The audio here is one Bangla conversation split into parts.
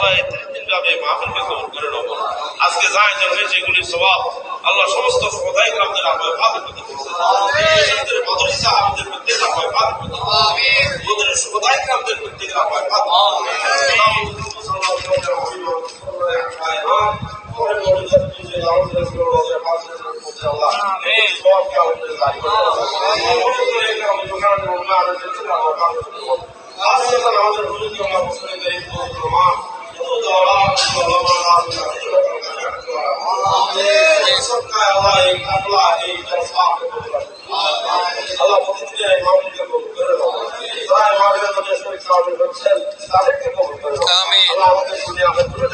আল্লাহ এই তিন দিন ব্যাপী মাহফিলকে কবুল করে নেব। আজকে যায় যে হয়েছে স্বভাব আল্লাহ সমস্ত সদাই গ্রামদের আপনার ভাবের সদাই গ্রামদের প্রত্যেক আল্লাহ প্রতিদিন এই মাহফিলকে কবুল করে নাও যারা এই মাহফিলের মধ্যে শরীর সাহায্য করছেন তাদেরকে কবুল করে আমিন। আল্লাহ আমাদের পুরো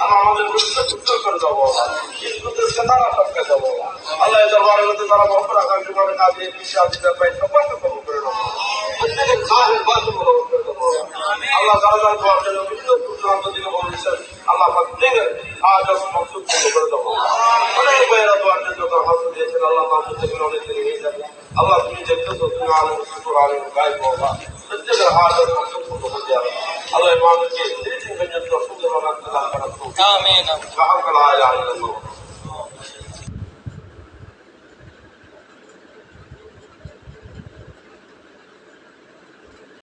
আল্লাহ আমাদের ভবিষ্যৎ উজ্জ্বল করে দেবো হিন্দুদের সেতারা টপকে দেবো আল্লাহ এই দরবারের মধ্যে যারা মহকুর আকাঙ্ক্ষী করে বিশ্বে আজিজার পাই সবাইকে কবুল করে নাও প্রত্যেকে খাহের বাজু করে দেবো আল্লাহ যারা যারা দোয়া করে বিভিন্ন দূরান্ত দিকে বলেছেন আল্লাহ প্রত্যেকের আজ মকসুদ কবুল করে দেবো অনেক ভাইয়েরা দোয়ার জন্য দরখাস্ত দিয়েছেন আল্লাহ নাম থেকে অনেক দিন হয়ে যাবে আল্লাহ তুমি দেখতেছো তুমি আলম শুকুর আলম গায়ে বাবা প্রত্যেকের হাত মকসুদ কবুল করে দেওয়া আল্লাহ ইমামকে তিরিশ পর্যন্ত সুন্দর বানাতে দান করা আমিন